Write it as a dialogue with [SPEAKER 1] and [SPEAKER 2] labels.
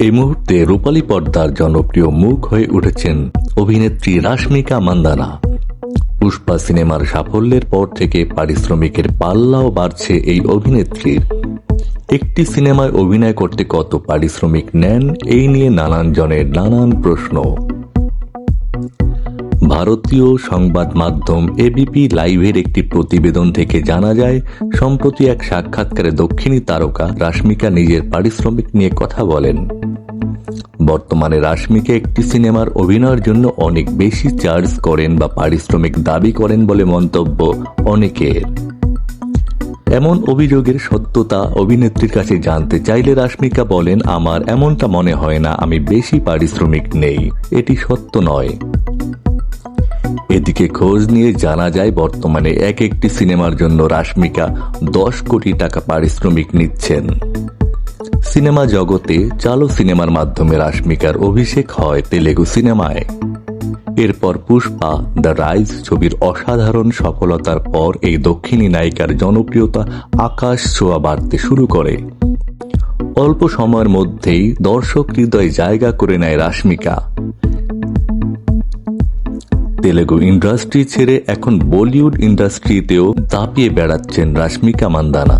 [SPEAKER 1] এই মুহূর্তে রূপালী পর্দার জনপ্রিয় মুখ হয়ে উঠেছেন অভিনেত্রী রাশমিকা মান্দানা। পুষ্পা সিনেমার সাফল্যের পর থেকে পারিশ্রমিকের পাল্লাও বাড়ছে এই অভিনেত্রীর। একটি সিনেমায় অভিনয় করতে কত পারিশ্রমিক নেন, এই নিয়ে নানান জনের নানান প্রশ্ন। ভারতীয় সংবাদ মাধ্যম এবিপি লাইভের একটি প্রতিবেদন থেকে জানা যায়, সম্প্রতি এক সাক্ষাৎকারে দক্ষিণী তারকা রাশমিকা নিজের পারিশ্রমিক নিয়ে কথা বলেন। বর্তমানে রাশমিকা একটি সিনেমার অভিনয়ের জন্য অনেক বেশি চার্জ করেন বা পারিশ্রমিক দাবি করেন বলে মন্তব্য অনেকের। এমন অভিযোগের সত্যতা অভিনেত্রীর কাছে জানতে চাইলে রাশমিকা বলেন, আমার এমনটা মনে হয় না, আমি বেশি পারিশ্রমিক নেই। এটি সত্য নয়। এদিকে খোঁজ নিয়ে জানা যায়, বর্তমানে এক একটি সিনেমার জন্য রাশমিকা দশ কোটি টাকা পারিশ্রমিক নিচ্ছেন। সিনেমা জগতে চালো সিনেমার মাধ্যমে রাশমিকার অভিষেক হয় তেলেগু সিনেমায়। এরপর পুষ্পা, দ্য রাইজ ছবির অসাধারণ সফলতার পর এই দক্ষিণী নায়িকার জনপ্রিয়তা আকাশ ছোঁয়া বাড়তে শুরু করে। অল্প সময়ের মধ্যেই দর্শক হৃদয় জায়গা করে নেয় রাশমিকা। তেলেগু ইন্ডাস্ট্রি ছেড়ে এখন বলিউড ইন্ডাস্ট্রিতেও তাপিয়ে বেড়াচ্ছেন রাশমিকা মান্দানা।